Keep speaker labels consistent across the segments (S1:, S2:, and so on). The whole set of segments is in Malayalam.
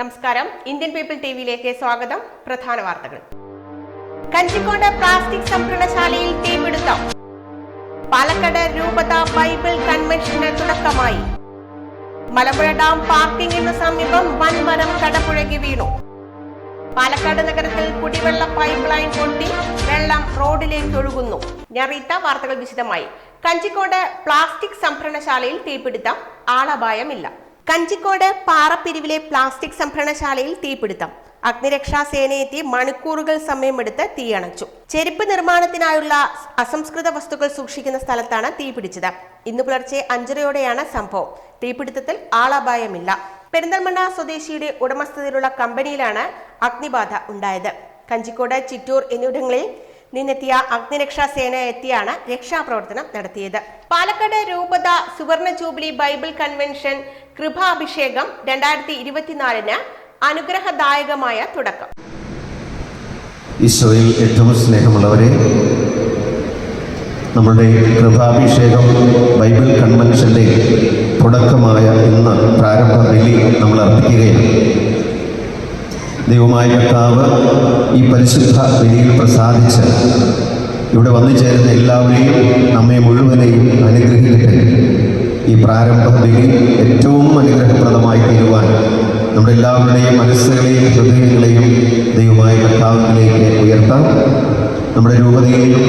S1: നമസ്കാരം. ഇന്ത്യൻ പീപ്പിൾ ടി വിയിലേക്ക് സ്വാഗതം. പ്രധാന വാർത്തകൾ. കഞ്ചിക്കോട് പ്ലാസ്റ്റിക് സംഭരണശാലയിൽ തീപിടുത്തം. പാലക്കാട് രൂപത ബൈബിൾ കൺവെൻഷന് തുടക്കമായി. മലമ്പുഴ ഡാം പാർക്കിംഗിന് സമീപം വൻമരം കടപുഴകി വീണു. പാലക്കാട് നഗരത്തിൽ കുടിവെള്ള പൈപ്പ് ലൈൻ പൊട്ടി വെള്ളം റോഡിലേക്ക് ഒഴുകുന്നു. ഞാൻ വാർത്തകൾ വിശദമായി. കഞ്ചിക്കോട് പ്ലാസ്റ്റിക് സംഭരണശാലയിൽ തീപിടുത്തം. ആളപായമില്ല. കഞ്ചിക്കോട് പാറപ്പിരിവിലെ പ്ലാസ്റ്റിക് സംഭരണശാലയിൽ തീപിടുത്തം. അഗ്നിരക്ഷാ സേനയെത്തി മണിക്കൂറുകൾ സമയമെടുത്ത് തീയണച്ചു. ചെരുപ്പ് നിർമ്മാണത്തിനായുള്ള അസംസ്കൃത വസ്തുക്കൾ സൂക്ഷിക്കുന്ന സ്ഥലത്താണ് തീപിടിച്ചത്. ഇന്ന് പുലർച്ചെ അഞ്ചരയോടെയാണ് സംഭവം. തീപിടുത്തത്തിൽ ആളപായമില്ല. പെരിന്തൽമണ്ണ സ്വദേശിയുടെ ഉടമസ്ഥതയിലുള്ള കമ്പനിയിലാണ് അഗ്നിബാധ ഉണ്ടായത്. കഞ്ചിക്കോട് ചിറ്റൂർ എന്നിവിടങ്ങളിൽ നിന്നെത്തിയ അഗ്നിരക്ഷാ സേന എത്തിയാണ് രക്ഷാപ്രവർത്തനം നടത്തിയത്. പാലക്കാട് രൂപത സുവർണ ജൂബിലി ബൈബിൾ കൺവെൻഷൻ കൃപാഭിഷേകം രണ്ടായിരത്തി ഇരുപത്തിനാലിന് അനുഗ്രഹദായകമായ തുടക്കം.
S2: ഈശോയിൽ ഏറ്റവും സ്നേഹമുള്ളവരെ നമ്മുടെ കൃപാഭിഷേകം ബൈബിൾ കൺവെൻഷന്റെ തുടക്കമായ ഇന്ന് പ്രാരംഭ ബലി നമ്മൾ അർപ്പിക്കുകയാണ്. ദൈവമായ കർത്താവ് ഈ പരിശുദ്ധ ബലിയിൽ പ്രസാദിച്ച് ഇവിടെ വന്നു ചേരുന്ന എല്ലാവരെയും നമ്മെ മുഴുവനെയും അനുഗ്രഹിക്കട്ടെ. ഈ പ്രാരംഭ ബലി ഏറ്റവും അനുഗ്രഹപ്രദമായി തീരുവാൻ നമ്മുടെ എല്ലാവരുടെയും മനസ്സുകളെയും ഹൃദയങ്ങളെയും ദൈവമായ കർത്താവിലേക്ക് ഉയർത്താം. നമ്മുടെ രൂപതയെയും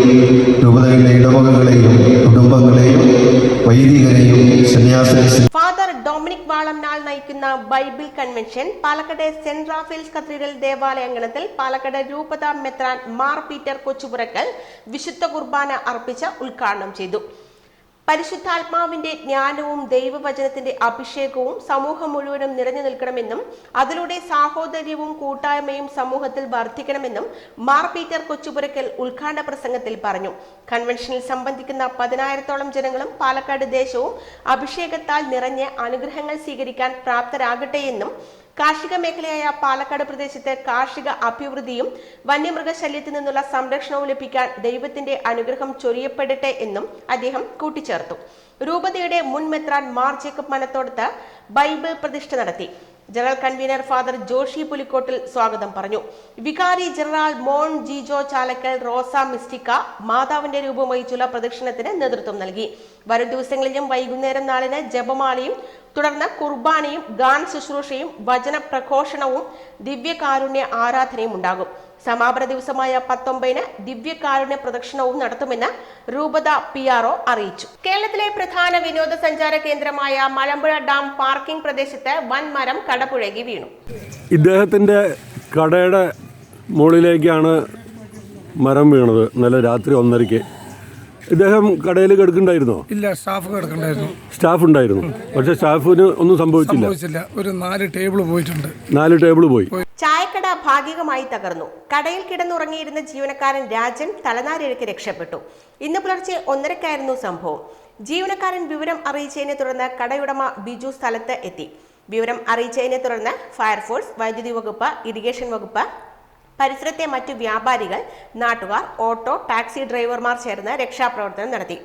S2: രൂപതയുടെ ഇടവകകളെയും കുടുംബങ്ങളെയും
S1: ഫാദർ ഡൊമിനിക് വാളംനാൾ നയിക്കുന്ന Bible convention Palakkad saint Raphael's cathedral ദേവാലയങ്കണത്തിൽ Palakkad രൂപത മെത്രാൻ മാർ പീറ്റർ കൊച്ചുപുറക്കൽ വിശുദ്ധ കുർബാന അർപ്പിച്ച് ഉദ്ഘാടനം ചെയ്തു. പരിശുദ്ധാത്മാവിന്റെ ജ്ഞാനവും ദൈവവചനത്തിന്റെ അഭിഷേകവും സമൂഹം മുഴുവനും നിറഞ്ഞു നിൽക്കണമെന്നും അതിലൂടെ സാഹോദര്യവും കൂട്ടായ്മയും സമൂഹത്തിൽ വർദ്ധിക്കണമെന്നും മാർ പീറ്റർ കൊച്ചുപുരക്കൽ ഉദ്ഘാടന പ്രസംഗത്തിൽ പറഞ്ഞു. കൺവെൻഷനിൽ സംബന്ധിക്കുന്ന പതിനായിരത്തോളം ജനങ്ങളും പാലക്കാട് ദേശവും അഭിഷേകത്താൽ നിറഞ്ഞ് അനുഗ്രഹങ്ങൾ സ്വീകരിക്കാൻ പ്രാപ്തരാകട്ടെ എന്നും കാർഷിക മേഖലയായ പാലക്കാട് പ്രദേശത്ത് കാർഷിക അഭിവൃദ്ധിയും വന്യമൃഗശല്യത്തിൽ നിന്നുള്ള സംരക്ഷണവും ലഭിക്കാൻ ദൈവത്തിന്റെ അനുഗ്രഹം ചൊരിയപ്പെടട്ടെ എന്നും അദ്ദേഹം കൂട്ടിച്ചേർത്തു. രൂപതയുടെ മുൻ മെത്രാൻ മാർ ജേക്കബ് മനത്തോടത്ത് ബൈബിൾ പ്രതിഷ്ഠ നടത്തി. General convener father Joshi Pulikottil സ്വാഗതം പറഞ്ഞു. വികാരി ജനറൽ മോൺ ജിജോ ചാലക്കൽ റോസ മിസ്റ്റിക്ക മാതാവിന്റെ രൂപം വഹിച്ചുള്ള പ്രദക്ഷിണത്തിന് നേതൃത്വം നൽകി. വരും ദിവസങ്ങളിലും വൈകുന്നേരം നാളിന് ജപമാലയും തുടർന്ന് കുർബാനയും ഗാൻ ശുശ്രൂഷയും വചന പ്രഘോഷണവും ദിവ്യകാരുണ്യ ആരാധനയും ഉണ്ടാകും. സമാപന ദിവസമായ പത്തൊമ്പതിന് ദിവ്യകാരുണ്യ പ്രദക്ഷിണവും നടത്തുമെന്ന് രൂപത പി അറിയിച്ചു. കേരളത്തിലെ പ്രധാന വിനോദസഞ്ചാര കേന്ദ്രമായ മലമ്പുഴ ഡാം പാർക്കിംഗ് പ്രദേശത്ത് വൻ മരം കടപുഴകി വീണു.
S3: ഇദ്ദേഹത്തിന്റെ കടയുടെ മുകളിലേക്കാണ് മരം വീണത്. ഇന്നലെ രാത്രി ഒന്നരയ്ക്ക്. ഇദ്ദേഹം കടയിൽ കിടക്കുന്നുണ്ടായിരുന്നോ?
S4: ഇല്ല സ്റ്റാഫ് കിടക്കണ്ടായിരുന്നു
S3: സ്റ്റാഫ് ഉണ്ടായിരുന്നു. പക്ഷെ സ്റ്റാഫിന് ഒന്നും സംഭവിച്ചില്ല.
S4: സംഭവിച്ചില്ല. ഒരു നാല് ടേബിൾ പോയിട്ടുണ്ട്.
S3: നാല് ടേബിൾ പോയി.
S1: ചായക്കട ഭാഗികമായി തകർന്നു. കടയിൽ കിടന്നുറങ്ങിയിരുന്ന ജീവനക്കാരൻ രാജൻ തലനാരിഴക്ക് രക്ഷപ്പെട്ടു. ഇന്ന് പുലർച്ചെ ഒന്നരക്കായിരുന്നു സംഭവം. ജീവനക്കാരൻ വിവരം അറിയിച്ചതിനെ തുടർന്ന് കടയുടമ ബിജു സ്ഥലത്ത് എത്തി. വിവരം അറിയിച്ചതിനെ തുടർന്ന് ഫയർഫോഴ്സ് വൈദ്യുതി വകുപ്പ് ഇറിഗേഷൻ വകുപ്പ് പരിസരത്തെ മറ്റു വ്യാപാരികൾ നാട്ടുകാർ ഓട്ടോ ടാക്സി ഡ്രൈവർമാർ ചേർന്ന് രക്ഷാപ്രവർത്തനം നടത്തി.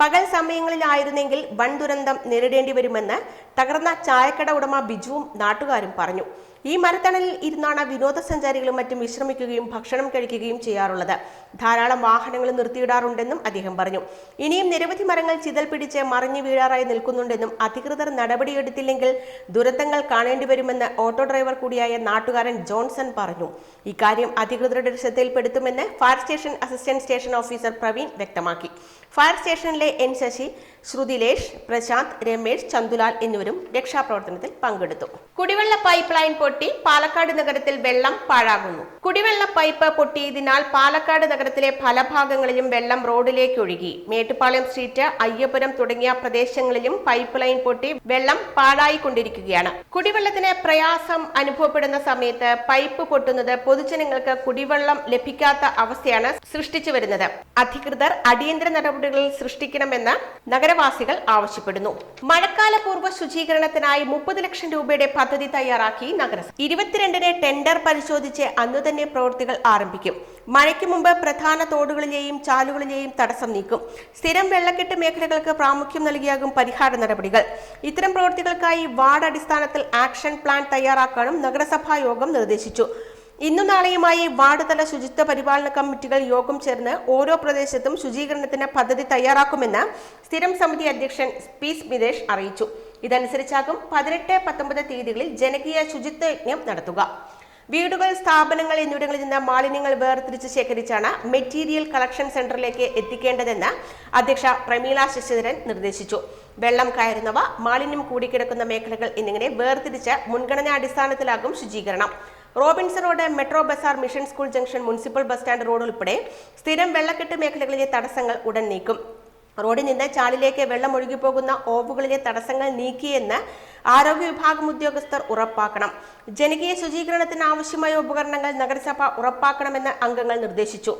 S1: പകൽ സമയങ്ങളിലായിരുന്നെങ്കിൽ വൻ ദുരന്തം നേരിടേണ്ടി വരുമെന്ന് തകർന്ന ചായക്കട ഉടമ ബിജുവും നാട്ടുകാരും പറഞ്ഞു. ഈ മരത്തണലിൽ ഇരുന്നാണ് വിനോദസഞ്ചാരികളും മറ്റും വിശ്രമിക്കുകയും ഭക്ഷണം കഴിക്കുകയും ചെയ്യാറുള്ളത്. ധാരാളം വാഹനങ്ങൾ നിർത്തിയിടാറുണ്ടെന്നും അദ്ദേഹം പറഞ്ഞു. ഇനിയും നിരവധി മരങ്ങൾ ചിതൽ പിടിച്ച് മറിഞ്ഞു വീഴാറായി നിൽക്കുന്നുണ്ടെന്നും അധികൃതർ നടപടിയെടുത്തില്ലെങ്കിൽ ദുരന്തങ്ങൾ കാണേണ്ടി വരുമെന്ന് ഓട്ടോ ഡ്രൈവർ കൂടിയായ നാട്ടുകാരൻ ജോൺസൺ പറഞ്ഞു. ഇക്കാര്യം അധികൃതരുടെ ശ്രദ്ധയിൽപ്പെടുത്തുമെന്ന് fire station assistant station officer Praveen വ്യക്തമാക്കി. ഫയർ സ്റ്റേഷനിലെ എൻ ശശി ശ്രുതിലേഷ് പ്രശാന്ത് രമേശ് ചന്തുലാൽ എന്നിവരും രക്ഷാപ്രവർത്തനത്തിൽ പങ്കെടുത്തു. കുടിവെള്ള പൈപ്പ് ലൈൻ പൊട്ടി പാലക്കാട് നഗരത്തിൽ വെള്ളം പാഴാകുന്നു. കുടിവെള്ള പൈപ്പ് പൊട്ടിയതിനാൽ പാലക്കാട് നഗരത്തിലെ പല ഭാഗങ്ങളിലും വെള്ളം റോഡിലേക്ക് ഒഴുകി. മേട്ടുപാളയം സ്ട്രീറ്റ് അയ്യപുരം തുടങ്ങിയ പ്രദേശങ്ങളിലും പൈപ്പ് ലൈൻ പൊട്ടി വെള്ളം പാഴായിക്കൊണ്ടിരിക്കുകയാണ്. കുടിവെള്ളത്തിന് പ്രയാസം അനുഭവപ്പെടുന്ന സമയത്ത് പൈപ്പ് പൊട്ടുന്നത് പൊതുജനങ്ങൾക്ക് കുടിവെള്ളം ലഭിക്കാത്ത അവസ്ഥയാണ് സൃഷ്ടിച്ചു വരുന്നത്. അധികൃതർ അടിയന്തര നടപടി റോഡുകളിൽ സൃഷ്ടിക്കണമെന്ന് നഗരവാസികൾ ആവശ്യപ്പെടുന്നു. മഴക്കാല പൂർവ ശുചീകരണത്തിനായി മുപ്പത് ലക്ഷം രൂപയുടെ പദ്ധതി തയ്യാറാക്കി നഗരസഭ ഇരുപത്തിരണ്ടിന് ടെൻഡർ പരിശോധിച്ച് അന്നു തന്നെ പ്രവൃത്തികൾ ആരംഭിക്കും. മഴയ്ക്ക് മുമ്പ് പ്രധാന തോടുകളിലെയും ചാലുകളിലെയും തടസ്സം നീക്കും. സ്ഥിരം വെള്ളക്കെട്ട് മേഖലകൾക്ക് പ്രാമുഖ്യം നൽകിയാകും പരിഹാര നടപടികൾ. ഇത്തരം പ്രവൃത്തികൾക്കായി വാർഡ് അടിസ്ഥാനത്തിൽ ആക്ഷൻ പ്ലാൻ തയ്യാറാക്കാനും നഗരസഭാ യോഗം നിർദ്ദേശിച്ചു. ഇന്നും നാളെയുമായി വാർഡ് തല ശുചിത്വ പരിപാലന കമ്മിറ്റികൾ യോഗം ചേർന്ന് ഓരോ പ്രദേശത്തും ശുചീകരണത്തിന് പദ്ധതി തയ്യാറാക്കുമെന്ന് സ്ഥിരം സമിതി അധ്യക്ഷൻ പി സ്മിതേഷ് അറിയിച്ചു. ഇതനുസരിച്ചാകും പതിനെട്ട് പത്തൊമ്പത് തീയതികളിൽ ജനകീയ ശുചിത്വ യജ്ഞം നടത്തുക. വീടുകൾ സ്ഥാപനങ്ങൾ എന്നിവിടങ്ങളിൽ നിന്ന് മാലിന്യങ്ങൾ വേർതിരിച്ച് ശേഖരിച്ചാണ് മെറ്റീരിയൽ കളക്ഷൻ സെന്ററിലേക്ക് എത്തിക്കേണ്ടതെന്ന് അധ്യക്ഷ പ്രമീള ശശിധരൻ നിർദ്ദേശിച്ചു. വെള്ളം കയറുന്നവ മാലിന്യം കൂടിക്കിടക്കുന്ന മേഖലകൾ എന്നിങ്ങനെ വേർതിരിച്ച് മുൻഗണനാടിസ്ഥാനത്തിലാകും ശുചീകരണം. Robinson road metro bazaar mission school junction municipal bus stand road ഉൾപ്പെടെ സ്ഥിരം വെള്ളക്കെട്ട് മേഖലകളിലെ തടസ്സങ്ങൾ ഉടൻ നീക്കും. റോഡിൽ നിന്ന് ചാലിലേക്ക് വെള്ളം ഒഴുകിപ്പോകുന്ന ഓവുകളിലെ തടസ്സങ്ങൾ നീക്കിയെന്ന് ആരോഗ്യ വിഭാഗം ഉദ്യോഗസ്ഥർ ഉറപ്പാക്കണം. ജനകീയ ശുചീകരണത്തിന് ആവശ്യമായ ഉപകരണങ്ങൾ നഗരസഭ ഉറപ്പാക്കണമെന്ന് അംഗങ്ങൾ നിർദ്ദേശിച്ചു.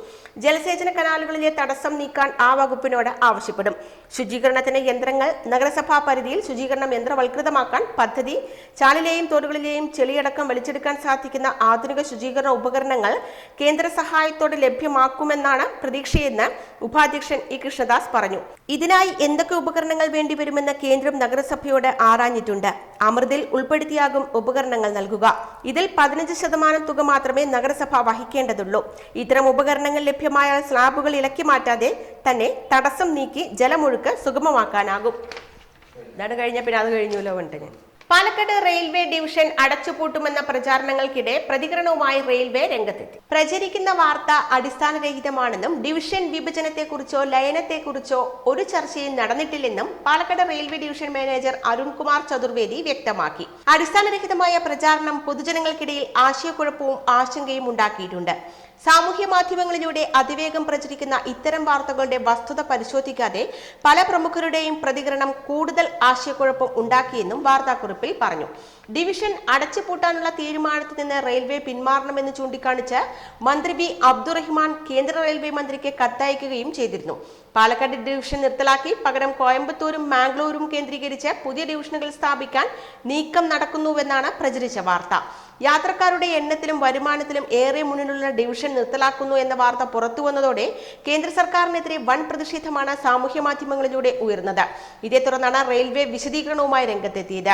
S1: ജലസേചന കനാലുകളിലെ തടസ്സം നീക്കാൻ ആ വകുപ്പിനോട് ആവശ്യപ്പെടും. ശുചീകരണത്തിന് യന്ത്രങ്ങൾ നഗരസഭാ പരിധിയിൽ ശുചീകരണം യന്ത്രവൽകൃതമാക്കാൻ പദ്ധതി ചാലിലെയും തോടുകളിലെയും ചെളിയടക്കം വലിച്ചെടുക്കാൻ സാധിക്കുന്ന ആധുനിക ശുചീകരണ ഉപകരണങ്ങൾ കേന്ദ്ര സഹായത്തോടെ ലഭ്യമാക്കുമെന്നാണ് പ്രതീക്ഷയെന്ന് ഉപാധ്യക്ഷൻ ഇ കൃഷ്ണദാസ് പറഞ്ഞു. ഇതിനായി എന്തൊക്കെ ഉപകരണങ്ങൾ വേണ്ടിവരുമെന്ന് കേന്ദ്രം നഗരസഭയോട് ആരാഞ്ഞിട്ടുണ്ട്? അമൃതിൽ ഉൾപ്പെടുത്തിയാകും ഉപകരണങ്ങൾ നൽകുക. ഇതിൽ പതിനഞ്ച് ശതമാനം തുക മാത്രമേ നഗരസഭ വഹിക്കേണ്ടതുള്ളൂ. ഇത്തരം ഉപകരണങ്ങൾ ലഭ്യമായ സ്ലാബുകൾ ഇളക്കി മാറ്റാതെ തന്നെ തടസ്സം നീക്കി ജലമൊഴുക്ക് സുഗമമാക്കാനാകും. ഇതാണ് കഴിഞ്ഞ പിന്നെ അത് കഴിഞ്ഞല്ലോ ഞാൻ. പാലക്കാട് റെയിൽവേ ഡിവിഷൻ അടച്ചുപൂട്ടുമെന്ന പ്രചാരണങ്ങൾക്കിടെ പ്രതികരണവുമായി റെയിൽവേ രംഗത്തെത്തി. പ്രചരിക്കുന്ന വാർത്ത അടിസ്ഥാനരഹിതമാണെന്നും ഡിവിഷൻ വിഭജനത്തെക്കുറിച്ചോ ലയനത്തെക്കുറിച്ചോ ഒരു ചർച്ചയും നടന്നിട്ടില്ലെന്നും Palakkad railway division manager Arunkumar Chaturvedi വ്യക്തമാക്കി. അടിസ്ഥാനരഹിതമായ പ്രചാരണം പൊതുജനങ്ങൾക്കിടയിൽ ആശയക്കുഴപ്പവും ആശങ്കയും ഉണ്ടാക്കിയിട്ടുണ്ട്. സാമൂഹ്യ മാധ്യമങ്ങളിലൂടെ അതിവേഗം പ്രചരിക്കുന്ന ഇത്തരം വാർത്തകളുടെ വസ്തുത പരിശോധിക്കാതെ പല പ്രമുഖരുടെയും പ്രതികരണം കൂടുതൽ ആശയക്കുഴപ്പം ഉണ്ടാക്കിയെന്നും വാർത്താക്കുറിപ്പിൽ പറഞ്ഞു. ഡിവിഷൻ അടച്ചുപൂട്ടാനുള്ള തീരുമാനത്തിൽ നിന്ന് റെയിൽവേ പിന്മാറണമെന്ന് ചൂണ്ടിക്കാണിച്ച് മന്ത്രി ബി അബ്ദുറഹ്മാൻ കേന്ദ്ര റെയിൽവേ മന്ത്രിക്ക് കത്തയക്കുകയും ചെയ്തിരുന്നു. പാലക്കാട് ഡിവിഷൻ നിർത്തലാക്കി. പകരം കോയമ്പത്തൂരും മാംഗ്ലൂരും കേന്ദ്രീകരിച്ച് പുതിയ ഡിവിഷനുകൾ സ്ഥാപിക്കാൻ നീക്കം നടക്കുന്നുവെന്നാണ് പ്രചരിച്ച വാർത്ത. യാത്രക്കാരുടെ എണ്ണത്തിലും വരുമാനത്തിലും ഏറെ മുന്നിലുള്ള ഡിവിഷൻ നിർത്തലാക്കുന്നു എന്ന വാർത്ത പുറത്തു വന്നതോടെ കേന്ദ്ര സർക്കാരിനെതിരെ വൻ പ്രതിഷേധമാണ് സാമൂഹ്യ മാധ്യമങ്ങളിലൂടെ ഉയർന്നത്. ഇതേ തുടർന്നാണ് റെയിൽവേ വിശദീകരണവുമായി രംഗത്തെത്തിയത്.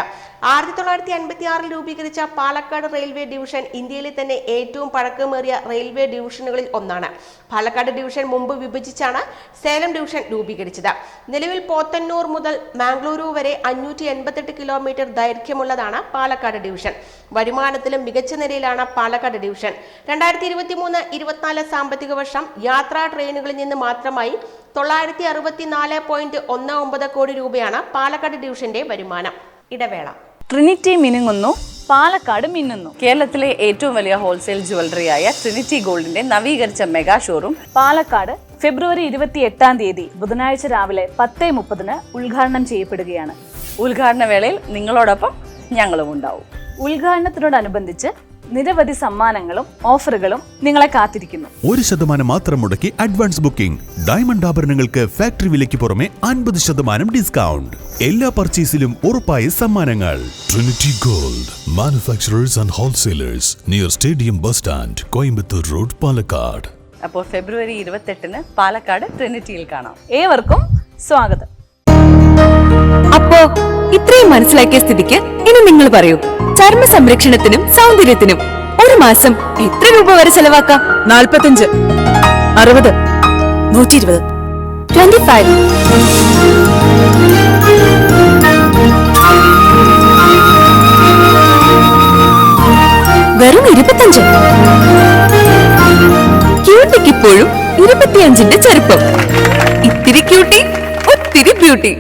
S1: ആയിരത്തി തൊള്ളായിരത്തി അൻപത്തി ആറിൽ രൂപീകരിച്ച പാലക്കാട് റെയിൽവേ ഡിവിഷൻ ഇന്ത്യയിലെ തന്നെ ഏറ്റവും പഴക്കമേറിയ റെയിൽവേ ഡിവിഷനുകളിൽ ഒന്നാണ്. പാലക്കാട് ഡിവിഷൻ മുമ്പ് വിഭജിച്ചാണ് സേലം ഡിവിഷൻ രൂപീകരിച്ചത്. നിലവിൽ പോത്തന്നൂർ മുതൽ മാംഗ്ലൂരു വരെ അഞ്ഞൂറ്റി എൺപത്തെട്ട് കിലോമീറ്റർ ദൈർഘ്യമുള്ളതാണ് പാലക്കാട് ഡിവിഷൻ. വരുമാനത്തിലും മികച്ച നിലയിലാണ് പാലക്കാട് ഡിവിഷൻ. രണ്ടായിരത്തി ഇരുപത്തി മൂന്ന് ഇരുപത്തിനാല് സാമ്പത്തിക വർഷം യാത്രാ ട്രെയിനുകളിൽ നിന്ന് മാത്രമായി തൊള്ളായിരത്തി അറുപത്തിനാല് പോയിന്റ് ഒന്ന് ഒമ്പത് കോടി രൂപയാണ് പാലക്കാട് ഡിവിഷന്റെ വരുമാനം. ഇടവേള.
S5: ട്രിനിറ്റി മിനുങ്ങുന്നു പാലക്കാട് മിന്നുന്നു. കേരളത്തിലെ ഏറ്റവും വലിയ ഹോൾസെയിൽ ജുവലറിയായ ട്രിനിറ്റി ഗോൾഡിന്റെ നവീകരിച്ച മെഗാ ഷോറൂം പാലക്കാട് ഫെബ്രുവരി ഇരുപത്തി എട്ടാം തീയതി ബുധനാഴ്ച രാവിലെ പത്തേ മുപ്പതിന് ഉദ്ഘാടനം ചെയ്യപ്പെടുകയാണ്. ഉദ്ഘാടന വേളയിൽ നിങ്ങളോടൊപ്പം ഞങ്ങളും ഉണ്ടാവും. ഉദ്ഘാടനത്തിനോടനുബന്ധിച്ച് നിരവധി സമ്മാനങ്ങളും ഓഫറുകളും നിങ്ങളെ കാത്തിരിക്കുന്നു.
S6: ഒരു ശതമാനം മാത്രം മുടക്കി അഡ്വാൻസ് ബുക്കിംഗ്. ഡയമണ്ട് ആഭരണങ്ങൾക്ക് ഫാക്ടറി വിലയ്ക്ക് പുറമെ അൻപത് ശതമാനം ഡിസ്കൗണ്ട്. എല്ലാ പർച്ചേസിലും ഉറപ്പായ സമ്മാനങ്ങൾ. Trinity gold manufacturers and wholesalers near stadium bus stand Coimbatore road Palakkad
S5: അപ്പോൾ ഫെബ്രുവരി ഇരുപത്തെട്ടിന് പാലക്കാട് ട്രിനിറ്റിയിൽ കാണാം. ഏവർക്കും സ്വാഗതം.
S7: അപ്പോ ഇത്രയും മനസ്സിലാക്കിയ സ്ഥിതിക്ക് ഇനി നിങ്ങൾ പറയൂ ചർമ്മ സംരക്ഷണത്തിനും സൗന്ദര്യത്തിനും ഒരു മാസം എത്ര രൂപ വരെ ചെലവാക്കാം? നാൽപ്പത്തഞ്ച് അറുപത് നൂറ്റി ഇരുപത് ട്വന്റി ഫൈവ് വെറും ഇരുപത്തഞ്ച്. ക്യൂട്ടിക്ക് ഇപ്പോഴും ഇരുപത്തിയഞ്ചിന്റെ ചെറുപ്പം ഇത്തിരി ക്യൂട്ടി ഒത്തിരി beauty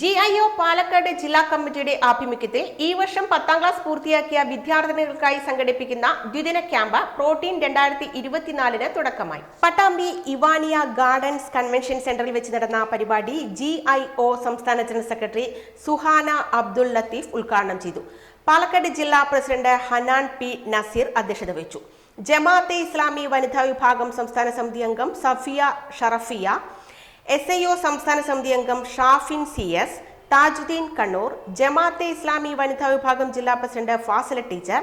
S1: G I O Palakkad ജില്ലാ കമ്മിറ്റിയുടെ ആഭിമുഖ്യത്തിൽ ഈ വർഷം പത്താം ക്ലാസ് പൂർത്തിയാക്കിയ വിദ്യാർത്ഥിനികൾക്കായി സംഘടിപ്പിക്കുന്ന ദ്വിദിന ക്യാമ്പ് പ്രോട്ടീൻ രണ്ടായിരത്തി ഇരുപത്തിനാലിന് തുടക്കമായി. പട്ടാമ്പി ഇവാനിയ ഗാർഡൻസ് കൺവെൻഷൻ സെന്ററിൽ വെച്ച് നടന്ന പരിപാടി ജി ഐ ഒ സംസ്ഥാന ജനറൽ സെക്രട്ടറി സുഹാന അബ്ദുൽ ലത്തീഫ് ഉദ്ഘാടനം ചെയ്തു. പാലക്കാട് ജില്ലാ പ്രസിഡന്റ് ഹനാൻ പി നസീർ അധ്യക്ഷത വഹിച്ചു. ജമാഅത്തെ ഇസ്ലാമി വനിതാ വിഭാഗം സംസ്ഥാന സമിതി അംഗം Safiya Sharafiya S I O സംസ്ഥാന സമിതി അംഗം ഷാഫിൻ സി എസ് താജുദ്ദീൻ കണ്ണൂർ ജമാഅത്തെ ഇസ്ലാമി വനിതാ വിഭാഗം ജില്ലാ president Fasila teacher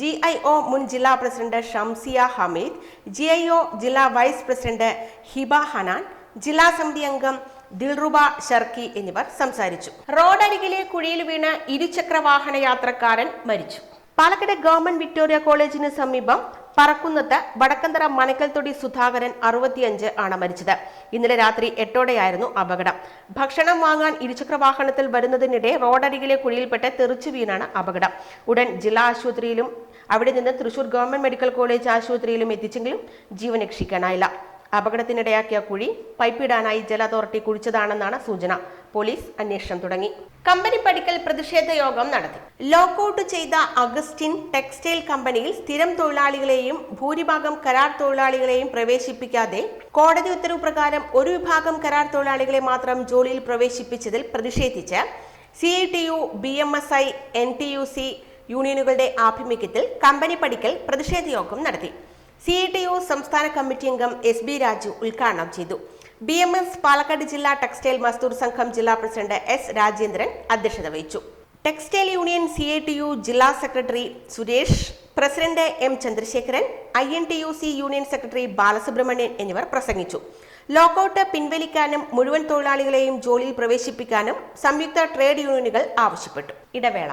S1: G I O മുൻ ജില്ലാ president Shamsiya Hameed G I O ജില്ലാ വൈസ് പ്രസിഡന്റ് ഹിബ ഹനാൻ ജില്ലാ സമിതി അംഗം ദിൽറുബ ഷർക്കി എന്നിവർ സംസാരിച്ചു. റോഡരികിലെ കുഴിയിൽ വീണ് ഇരുചക്ര വാഹന യാത്രക്കാരൻ മരിച്ചു. പാലക്കാട് ഗവൺമെന്റ് വിക്ടോറിയ കോളേജിന് സമീപം പറക്കുന്നത്ത് വടക്കന്തറ മനക്കൽത്തൊടി സുധാകരൻ അറുപത്തിയഞ്ച് ആണ് മരിച്ചത്. ഇന്നലെ രാത്രി എട്ടോടെയായിരുന്നു അപകടം. ഭക്ഷണം വാങ്ങാൻ ഇരുചക്ര വാഹനത്തിൽ വരുന്നതിനിടെ റോഡരികിലെ കുഴിയിൽപ്പെട്ട് തെറിച്ചു വീണാണ് അപകടം. ഉടൻ ജില്ലാ ആശുപത്രിയിലും അവിടെ നിന്ന് തൃശൂർ ഗവൺമെന്റ് മെഡിക്കൽ കോളേജ് ആശുപത്രിയിലും എത്തിച്ചെങ്കിലും ജീവൻ രക്ഷിക്കാനായില്ല. അപകടത്തിനിടയാക്കിയ കുഴി പൈപ്പിടാനായി ജല അതോറിറ്റി കുഴിച്ചതാണെന്നാണ് സൂചന. പോലീസ് അന്വേഷണം തുടങ്ങി. കമ്പനി പടിക്കൽ പ്രതിഷേധ യോഗം നടത്തി. ലോക്കൌട്ട് ചെയ്ത അഗസ്റ്റിൻ ടെക്സ്റ്റൈൽ കമ്പനിയിൽ സ്ഥിരം തൊഴിലാളികളെയും ഭൂരിഭാഗം കരാർ തൊഴിലാളികളെയും പ്രവേശിപ്പിക്കാതെ കോടതി ഉത്തരവ് പ്രകാരം ഒരു വിഭാഗം കരാർ തൊഴിലാളികളെ മാത്രം ജോലിയിൽ പ്രവേശിപ്പിച്ചതിൽ പ്രതിഷേധിച്ച് C I T U B M S I N T U C യൂണിയനുകളുടെ ആഭിമുഖ്യത്തിൽ കമ്പനി പടിക്കൽ പ്രതിഷേധ യോഗം നടത്തി. സി ഐ ടി യു സംസ്ഥാന കമ്മിറ്റി അംഗം എസ് ബി രാജു ഉദ്ഘാടനം ചെയ്തു. ബി എം എസ് പാലക്കാട് ജില്ലാ ടെക്സ്റ്റൈൽ മസ്ദൂർ സംഘം ജില്ലാ പ്രസിഡന്റ് എസ് രാജേന്ദ്രൻ അധ്യക്ഷത വഹിച്ചു. Textile union C I T U ജില്ലാ secretary Suresh president M Chandrasekharan I N T U C union secretary Balasubramanian എന്നിവർ പ്രസംഗിച്ചു. ലോക്കൌട്ട് പിൻവലിക്കാനും മുഴുവൻ തൊഴിലാളികളെയും ജോലിയിൽ പ്രവേശിപ്പിക്കാനും സംയുക്ത ട്രേഡ് യൂണിയനുകൾ ആവശ്യപ്പെട്ടു. ഇടവേള.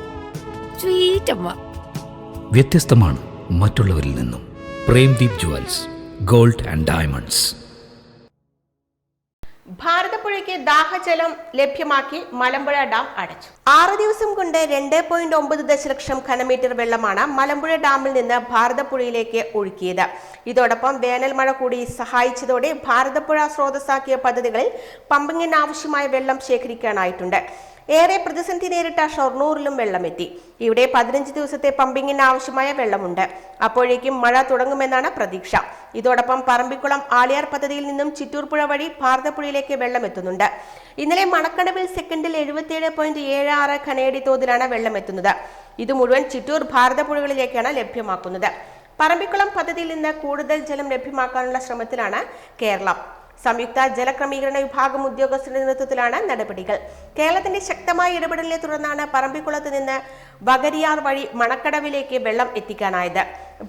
S8: സ്വീറ്റ് അമ്മ
S9: വ്യത്യസ്തമാണ് മറ്റുള്ളവരിൽ നിന്നും. Premdeep jewels gold and diamonds.
S1: ഭാരതപ്പുഴയ്ക്ക് ദാഹജലം ലഭ്യമാക്കി മലമ്പുഴ ഡാം അടച്ചു. ആറ് ദിവസം കൊണ്ട് രണ്ട് പോയിന്റ് ഒമ്പത് ദശലക്ഷം ഘനമീറ്റർ വെള്ളമാണ് മലമ്പുഴ ഡാമിൽ നിന്ന് ഭാരതപ്പുഴയിലേക്ക് ഒഴുക്കിയത്. ഇതോടൊപ്പം വേനൽ മഴ കൂടി സഹായിച്ചതോടെ ഭാരതപ്പുഴ സ്രോതസ്സാക്കിയ പദ്ധതികളിൽ പമ്പിങ്ങിന് ആവശ്യമായ വെള്ളം ശേഖരിക്കാനായിട്ടുണ്ട്. ഏറെ പ്രതിസന്ധി നേരിട്ട ഷൊർണൂറിലും വെള്ളമെത്തി. ഇവിടെ പതിനഞ്ച് ദിവസത്തെ പമ്പിങ്ങിന് ആവശ്യമായ വെള്ളമുണ്ട്. അപ്പോഴേക്കും മഴ തുടങ്ങുമെന്നാണ് പ്രതീക്ഷ. ഇതോടൊപ്പം പറമ്പിക്കുളം ആളിയാർ പദ്ധതിയിൽ നിന്നും ചിറ്റൂർപ്പുഴ വഴി ഭാരതപ്പുഴയിലേക്ക് വെള്ളം എത്തുന്നുണ്ട് ഇന്നലെ മണക്കണവിൽ സെക്കൻഡിൽ എഴുപത്തിയേഴ് പോയിന്റ് ഏഴ് ആറ് ഖനയടി തോതിലാണ് വെള്ളം എത്തുന്നത് ഇത് മുഴുവൻ ചിറ്റൂർ ഭാരതപ്പുഴകളിലേക്കാണ് ലഭ്യമാക്കുന്നത്. പറമ്പിക്കുളം പദ്ധതിയിൽ നിന്ന് കൂടുതൽ ജലം ലഭ്യമാക്കാനുള്ള ശ്രമത്തിലാണ് കേരളം. സംയുക്ത ജലക്രമീകരണ വിഭാഗം ഉദ്യോഗസ്ഥരുടെ നേതൃത്വത്തിലാണ് നടപടികൾ. കേരളത്തിന്റെ ശക്തമായ ഇടപെടലിനെ തുടർന്നാണ് പറമ്പിക്കുളത്ത് നിന്ന് വകരിയാർ വഴി മണക്കടവിലേക്ക് വെള്ളം എത്തിക്കാനായത്.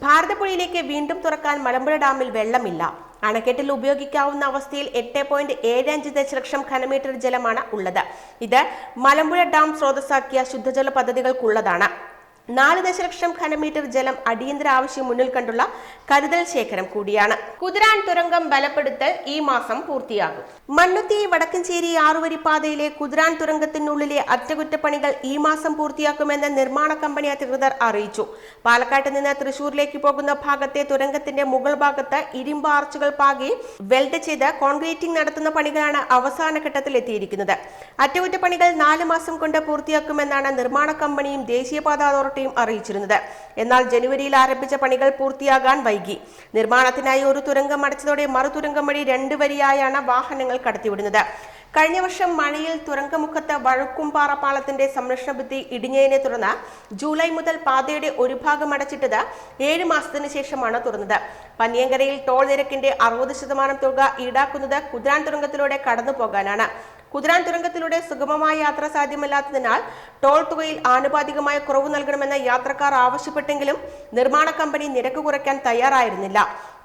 S1: ഭാരതപ്പുഴയിലേക്ക് വീണ്ടും തുറക്കാൻ മലമ്പുഴ ഡാമിൽ വെള്ളമില്ല. അണക്കെട്ടിൽ ഉപയോഗിക്കാവുന്ന അവസ്ഥയിൽ എട്ട് പോയിന്റ് ഏഴ് അഞ്ച് ദശലക്ഷം ഘനമീറ്റർ ജലമാണ് ഉള്ളത്. ഇത് മലമ്പുഴ ഡാം സ്രോതസ്സാക്കിയ ശുദ്ധജല പദ്ധതികൾക്കുള്ളതാണ്. നാല് ദശലക്ഷം ഘനമീറ്റർ ജലം അടിയന്തര ആവശ്യം മുന്നിൽ കണ്ടുള്ള കരുതൽ ശേഖരം കൂടിയാണ്. കുതിരാൻ തുരങ്കം ബലപ്പെടുത്തൽ ഈ മാസം പൂർത്തിയാകും. മണ്ണുത്തി വടക്കഞ്ചേരി ആറുവരി പാതയിലെ കുതിരാൻ തുരങ്കത്തിനുള്ളിലെ അറ്റകുറ്റപ്പണികൾ ഈ മാസം പൂർത്തിയാക്കുമെന്ന് നിർമ്മാണ കമ്പനി അധികൃതർ അറിയിച്ചു. പാലക്കാട്ട് നിന്ന് തൃശൂരിലേക്ക് പോകുന്ന ഭാഗത്തെ തുരങ്കത്തിന്റെ മുകൾ ഭാഗത്ത് ഇരുമ്പ് ആർച്ചുകൾ പാകി വെൽഡ് ചെയ്ത് കോൺക്രീറ്റിംഗ് നടത്തുന്ന പണികളാണ് അവസാന ഘട്ടത്തിൽ എത്തിയിരിക്കുന്നത്. അറ്റകുറ്റപ്പണികൾ നാല് മാസം കൊണ്ട് പൂർത്തിയാക്കുമെന്നാണ് നിർമ്മാണ കമ്പനിയും ദേശീയപാത അതോറിറ്റിയും അറിയിച്ചിരുന്നത്. എന്നാൽ ജനുവരിയിൽ ആരംഭിച്ച പണികൾ പൂർത്തിയാകാൻ വൈകി. നിർമ്മാണത്തിനായി ഒരു തുരങ്കം അടച്ചതോടെ മറു തുരങ്കം വഴി രണ്ട് വരിയായാണ് വാഹനങ്ങൾ കടത്തിവിടുന്നത്. കഴിഞ്ഞ വർഷം മഴയിൽ തുരങ്കമുഖത്ത് വഴുക്കുംപാറ പാളത്തിന്റെ സംരക്ഷണ ഭിത്തി ഇടിഞ്ഞതിനെ തുടർന്ന് ജൂലൈ മുതൽ പാതയുടെ ഒരു ഭാഗം അടച്ചിട്ടത് ഏഴ് മാസത്തിന് ശേഷമാണ് തുറന്നത്. പന്നിയങ്കരയിൽ ടോൾ നിരക്കിന്റെ അറുപത് ശതമാനം തുക ഈടാക്കുന്നത് കുതിരാൻ തുരങ്കത്തിലൂടെ കടന്നു പോകാനാണ് കുതിരാൻ തുരങ്കത്തിലൂടെ സുഗമമായ യാത്ര സാധ്യമല്ലാത്തതിനാൽ ടോൾ തുകയിൽ ആനുപാതികമായ കുറവ് നൽകണമെന്ന് യാത്രക്കാർ ആവശ്യപ്പെട്ടെങ്കിലും നിർമ്മാണ കമ്പനി നിരക്ക് കുറയ്ക്കാൻ തയ്യാറായിരുന്നില്ല.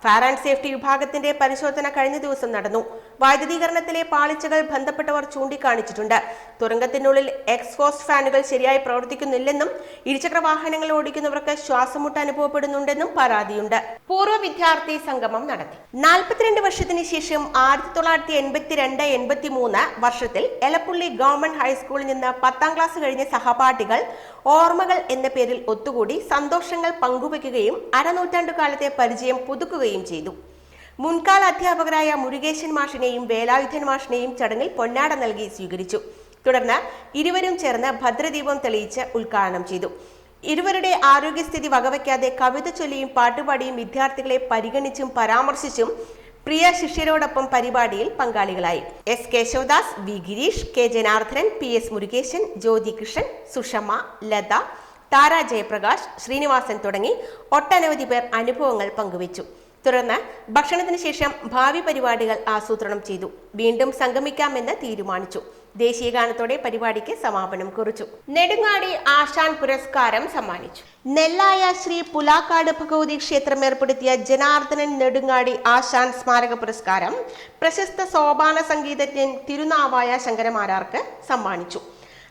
S1: ഫയർ ആൻഡ് സേഫ്റ്റി വിഭാഗത്തിന്റെ പരിശോധന കഴിഞ്ഞ ദിവസം നടന്നു. വൈദ്യുതീകരണത്തിലെ പാളിച്ചകൾ ബന്ധപ്പെട്ടവർ ചൂണ്ടിക്കാണിച്ചിട്ടുണ്ട്. തുരങ്കത്തിനുള്ളിൽ എക്സ്ഹോസ്റ്റ് ഫാനുകൾ ശരിയായി പ്രവർത്തിക്കുന്നില്ലെന്നും ഇരുചക്ര വാഹനങ്ങൾ ഓടിക്കുന്നവർക്ക് ശ്വാസമുട്ട് അനുഭവപ്പെടുന്നുണ്ടെന്നും പരാതിയുണ്ട്. പൂർവ വിദ്യാർത്ഥി സംഗമം നടത്തി. നാൽപ്പത്തിരണ്ട് വർഷത്തിന് ശേഷം ആയിരത്തി തൊള്ളായിരത്തി എൺപത്തിരണ്ട് എൺപത്തി മൂന്ന് വർഷത്തിൽ എലപ്പുള്ളി ഗവൺമെന്റ് ഹൈസ്കൂളിൽ നിന്ന് പത്താം ക്ലാസ് കഴിഞ്ഞ സഹപാഠികൾ ഓർമ്മകൾ എന്ന പേരിൽ ഒത്തുകൂടി സന്തോഷങ്ങൾ പങ്കുവയ്ക്കുകയും അരനൂറ്റാണ്ടു കാലത്തെ പരിചയം പുതുക്കുകയും ചെയ്തു. മുൻകാല അധ്യാപകരായ മുരുകേശൻ മാഷിനെയും വേലായുധൻ മാഷിനെയും ചടങ്ങിൽ പൊന്നാട നൽകി സ്വീകരിച്ചു. തുടർന്ന് ഇരുവരും ചേർന്ന് ഭദ്രദീപം തെളിയിച്ച് ഉദ്ഘാടനം ചെയ്തു. ഇരുവരുടെ ആരോഗ്യസ്ഥിതി വകവയ്ക്കാതെ കവിത ചൊല്ലിയും പാട്ടുപാടിയും വിദ്യാർത്ഥികളെ പരിഗണിച്ചും പരാമർശിച്ചും പ്രിയ ശിഷ്യരോടൊപ്പം പരിപാടിയിൽ പങ്കാളികളായി. S Kesavadas V Gireesh K Janardhanan P S Murukesan Jyothi Krishnan Sushama Latha Thara Jayaprakash Srinivasan തുടങ്ങി ഒട്ടനവധി പേർ അനുഭവങ്ങൾ പങ്കുവച്ചു. തുടർന്ന് ഭക്ഷണത്തിന് ശേഷം ഭാവി പരിപാടികൾ ആസൂത്രണം ചെയ്തു. വീണ്ടും സംഗമിക്കാമെന്ന് തീരുമാനിച്ചു. ദേശീയ ഗാനത്തോടെ പരിപാടിക്ക് സമാപനം കുറിച്ചു. നെടുങ്ങാടി ആശാൻ പുരസ്കാരം സമ്മാനിച്ചു. നെല്ലായ ശ്രീ പുലാക്കാട് ഭഗവതി ക്ഷേത്രം ഏർപ്പെടുത്തിയ ജനാർദ്ദനൻ നെടുങ്ങാടി ആശാൻ സ്മാരക പുരസ്കാരം പ്രശസ്ത സോപാന സംഗീതജ്ഞൻ തിരുനാവായ ശങ്കരമാരാർക്ക് സമ്മാനിച്ചു.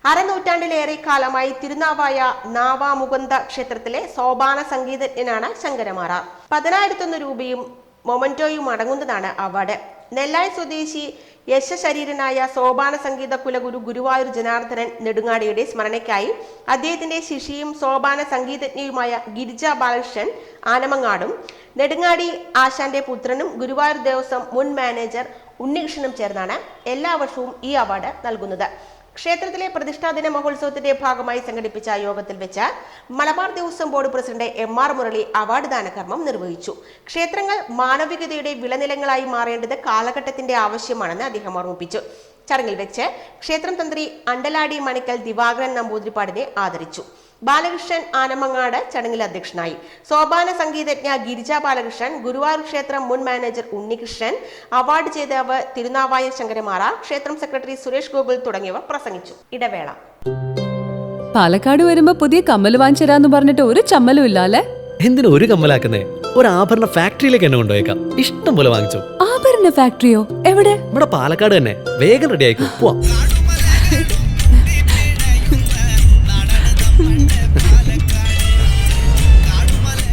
S1: അരനൂറ്റാണ്ടിലേറെ കാലമായി തിരുനാവായ നാവാമുകുന്ദ ക്ഷേത്രത്തിലെ സോപാന സംഗീതജ്ഞനാണ് ശങ്കരമാറാർ പതിനായിരത്തൊന്ന് രൂപയും മൊമന്റോയും അടങ്ങുന്നതാണ് അവാർഡ്. നെല്ലായി സ്വദേശി യശശരീരനായ സോപാന സംഗീത കുലഗുരു ഗുരുവായൂർ ജനാർദ്ദനൻ നെടുങ്ങാടിയുടെ സ്മരണയ്ക്കായി അദ്ദേഹത്തിന്റെ ശിഷ്യയും സോപാന സംഗീതജ്ഞയുമായ ഗിരിജ ബാലകൃഷ്ണൻ ആനമങ്ങാടും നെടുങ്ങാടി ആശാന്റെ പുത്രനും ഗുരുവായൂർ ദേവസ്വം മുൻ മാനേജർ ഉണ്ണികൃഷ്ണനും ചേർന്നാണ് എല്ലാ വർഷവും ഈ അവാർഡ് നൽകുന്നത്. ക്ഷേത്രത്തിലെ പ്രതിഷ്ഠാദിന മഹോത്സവത്തിന്റെ ഭാഗമായി സംഘടിപ്പിച്ച യോഗത്തിൽ വെച്ച് Malabar Devaswom board president M R Murali award ദാനകർമ്മം നിർവഹിച്ചു. ക്ഷേത്രങ്ങൾ മാനവികതയുടെ വിളനിലങ്ങളായി മാറേണ്ടത് കാലഘട്ടത്തിന്റെ ആവശ്യമാണെന്ന് അദ്ദേഹം ഓർമ്മിപ്പിച്ചു. ചടങ്ങിൽ വെച്ച് ക്ഷേത്രം തന്ത്രി അണ്ടലാടി മണിക്കൽ ദിവാകരൻ നമ്പൂതിരിപ്പാടിനെ ആദരിച്ചു. ബാലകൃഷ്ണൻ ആനമങ്ങാട് ചടങ്ങിൽ അധ്യക്ഷനായി. സോപാന സംഗീതജ്ഞ ഗിരിജ ബാലകൃഷ്ണൻ ഗുരുവായൂർ ക്ഷേത്രം മുൻ മാനേജർ ഉണ്ണികൃഷ്ണൻ അവാർഡ് ജേതാവ് തിരുനാവായ ശങ്കരമാറ ക്ഷേത്രം സെക്രട്ടറി സുരേഷ് ഗോകുൽ തുടങ്ങിയവർ പ്രസംഗിച്ചു. ഇടവേള.
S7: പാലക്കാട് വരുമ്പോ പുതിയ കമ്മൽ വാങ്ങിച്ചു പറഞ്ഞിട്ട് ഒരു ചമ്മലും ഇല്ല അല്ലേ
S10: എന്തിനു ഒരു കമ്മലാക്കുന്നേ? ഒരു ആഭരണ ഫാക്ടറിയിലേക്ക് എന്നെ കൊണ്ടുപോയേക്കാം. ഇഷ്ടം പോലെ വാങ്ങിച്ചു.
S7: ആഭരണ ഫാക്ടറിയോ? എവിടെ?
S10: ഇവിടെ പാലക്കാട് തന്നെ. വേഗം റെഡി ആയിക്കോ. പോവാം.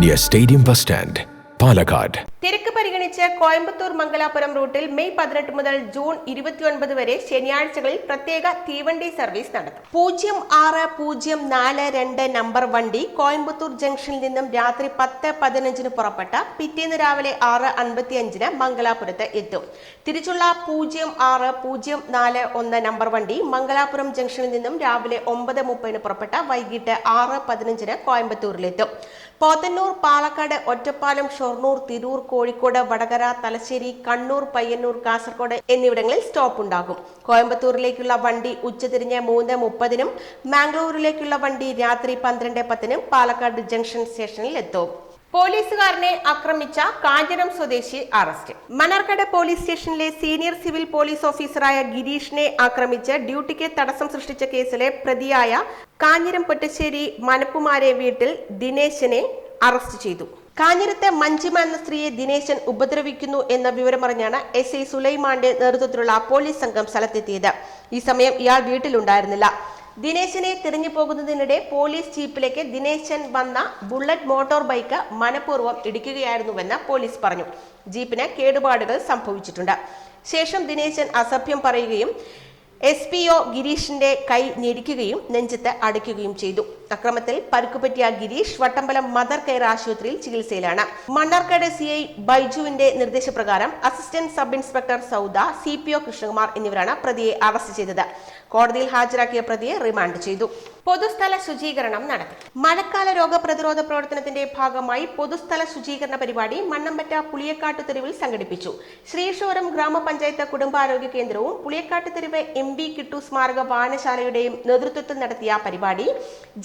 S9: near stadium bus stand Palakkad
S1: തിരക്ക് പരിഗണിച്ച് കോയമ്പത്തൂർ മംഗലാപുരം റൂട്ടിൽ മെയ് പതിനെട്ട് മുതൽ ജൂൺ ഇരുപത്തിയൊൻപത് വരെ ശനിയാഴ്ചകളിൽ പ്രത്യേക തീവണ്ടി സർവീസ് നടത്തും. പൂജ്യം ആറ് പൂജ്യം നാല് രണ്ട് നമ്പർ വണ്ടി കോയമ്പത്തൂർ ജംഗ്ഷനിൽ നിന്നും രാത്രി പത്ത് പതിനഞ്ചിന് പുറപ്പെട്ട പിറ്റേന്ന് രാവിലെ ആറ് അൻപത്തി അഞ്ചിന് മംഗലാപുരത്ത് എത്തും. തിരിച്ചുള്ള പൂജ്യം ആറ് പൂജ്യം നാല് ഒന്ന് നമ്പർ വണ്ടി മംഗലാപുരം ജംഗ്ഷനിൽ നിന്നും രാവിലെ ഒമ്പത് മുപ്പതിന് പുറപ്പെട്ട വൈകിട്ട് ആറ് പതിനഞ്ചിന് കോയമ്പത്തൂരിലെത്തും. പോത്തന്നൂർ പാലക്കാട് ഒറ്റപ്പാലം ഷൊർണൂർ തിരൂർ കോഴിക്കോട് വടകര തലശ്ശേരി കണ്ണൂർ പയ്യന്നൂർ കാസർഗോഡ് എന്നിവിടങ്ങളിൽ സ്റ്റോപ്പ് ഉണ്ടാകും. കോയമ്പത്തൂരിലേക്കുള്ള വണ്ടി ഉച്ചതിരിഞ്ഞ് മൂന്ന് മുപ്പതിനും മാംഗ്ലൂരിലേക്കുള്ള വണ്ടി രാത്രി പന്ത്രണ്ട് പത്തിനും പാലക്കാട് ജംഗ്ഷൻ സ്റ്റേഷനിൽ എത്തും. പോലീസുകാരനെ ആക്രമിച്ച കാഞ്ഞിരം സ്വദേശി അറസ്റ്റ്. മണർക്കട പോലീസ് സ്റ്റേഷനിലെ സീനിയർ സിവിൽ പോലീസ് ഓഫീസറായ ഗിരീഷിനെ ആക്രമിച്ച് ഡ്യൂട്ടിക്ക് തടസ്സം സൃഷ്ടിച്ച കേസിലെ പ്രതിയായ കാഞ്ഞിരം പൊറ്റശ്ശേരി മനപ്പുമാരെ വീട്ടിൽ ദിനേശനെ അറസ്റ്റ് ചെയ്തു. കാഞ്ഞിരത്തെ മഞ്ജിമ എന്ന സ്ത്രീയെ ദിനേശൻ ഉപദ്രവിക്കുന്നു എന്ന വിവരമറിഞ്ഞാണ് എസ് ഐ സുലൈമാന്റെ നേതൃത്വത്തിലുള്ള പോലീസ് സംഘം സ്ഥലത്തെത്തിയത്. ഈ സമയം ഇയാൾ വീട്ടിലുണ്ടായിരുന്നില്ല. ദിനേശനെ തിരിഞ്ഞു പോകുന്നതിനിടെ പോലീസ് ജീപ്പിലേക്ക് ദിനേശൻ വന്ന ബുള്ളറ്റ് മോട്ടോർ ബൈക്ക് മനഃപൂർവം ഇടിക്കുകയായിരുന്നുവെന്ന് പോലീസ് പറഞ്ഞു. ജീപ്പിന് കേടുപാടുകൾ സംഭവിച്ചിട്ടുണ്ട്. ശേഷം ദിനേശൻ അസഭ്യം പറയുകയും എസ് പി ഒ ഗിരീഷിന്റെ കൈ ഞെരിക്കുകയും നെഞ്ചത്ത് അടിക്കുകയും ചെയ്തു. അക്രമത്തിൽ പരുക്കുപറ്റിയ ഗിരീഷ് വട്ടമ്പലം മദർ കെയർ ആശുപത്രിയിൽ ചികിത്സയിലാണ്. മണ്ണാർക്കാട് സി ഐ ബൈജുവിന്റെ നിർദ്ദേശപ്രകാരം assistant sub inspector Sauda C P O Krishnakumar എന്നിവരാണ് പ്രതിയെ അറസ്റ്റ് ചെയ്തത്. കോടതിയിൽ ഹാജരാക്കിയ പ്രതിയെ റിമാൻഡ് ചെയ്തു. പൊതുസ്ഥല ശുചീകരണം നടത്തി. മഴക്കാല രോഗപ്രതിരോധ പ്രവർത്തനത്തിന്റെ ഭാഗമായി പൊതുസ്ഥല ശുചീകരണ പരിപാടി മണ്ണമ്പറ്റ പുളിയക്കാട്ട് തെരുവിൽ സംഘടിപ്പിച്ചു. ശ്രീശോരം ഗ്രാമപഞ്ചായത്ത് കുടുംബാരോഗ്യ കേന്ദ്രവും പുളിയക്കാട്ട് തെരുവ് എം ബി കിട്ടു സ്മാരക വായനശാലയുടെയും നേതൃത്വത്തിൽ നടത്തിയ പരിപാടി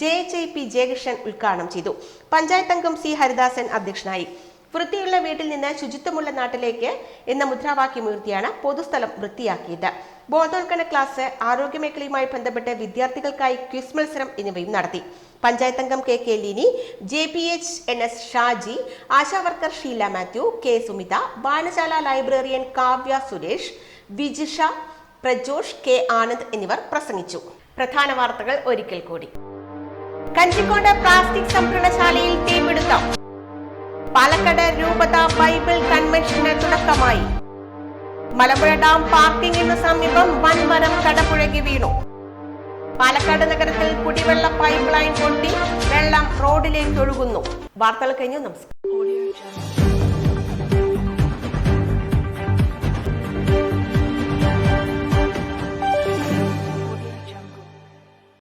S1: J H I P Jayakrishnan ഉദ്ഘാടനം ചെയ്തു. പഞ്ചായത്ത് അംഗം സി ഹരിദാസൻ അധ്യക്ഷനായി. വൃത്തിയുള്ള വീട്ടിൽ നിന്ന് ശുചിത്വമുള്ള നാട്ടിലേക്ക് എന്ന മുദ്രാവാക്യമുയർത്തിയാണ് പൊതുസ്ഥലം വൃത്തിയാക്കിയത്. ബോധവൽക്കരണ ക്ലാസ് ആരോഗ്യമേഖലയുമായി ബന്ധപ്പെട്ട് വിദ്യാർത്ഥികൾക്കായി ക്വിസ് മത്സരം എന്നിവയും നടത്തി. പഞ്ചായത്ത് അംഗം K K Leeni J P H N S Shaji ASHA worker Sheela Mathew K Sumitha വാനശാല librarian Kavya Suresh Vijisha Prajosh K Anand എന്നിവർ പ്രസംഗിച്ചു. പ്രധാന വാർത്തകൾ ഒരിക്കൽ കൂടി. കഞ്ചിക്കോട് പ്ലാസ്റ്റിക് സംഭരണശാലയിൽ തീപിടുത്തം. പാലക്കാട് രൂപത ബൈബിൾ കൺവെൻഷന് തുടക്കമായി. മലമ്പുഴ ഡാം പാർക്കിംഗിന് സമീപം വൻമരം കടപുഴകി വീണു. പാലക്കാട് നഗരത്തിൽ കുടിവെള്ള പൈപ്പ് ലൈൻ പൊട്ടി വെള്ളം റോഡിലേക്ക് ഒഴുകുന്നു. വാർത്തകൾ കഴിഞ്ഞു. നമസ്കാരം.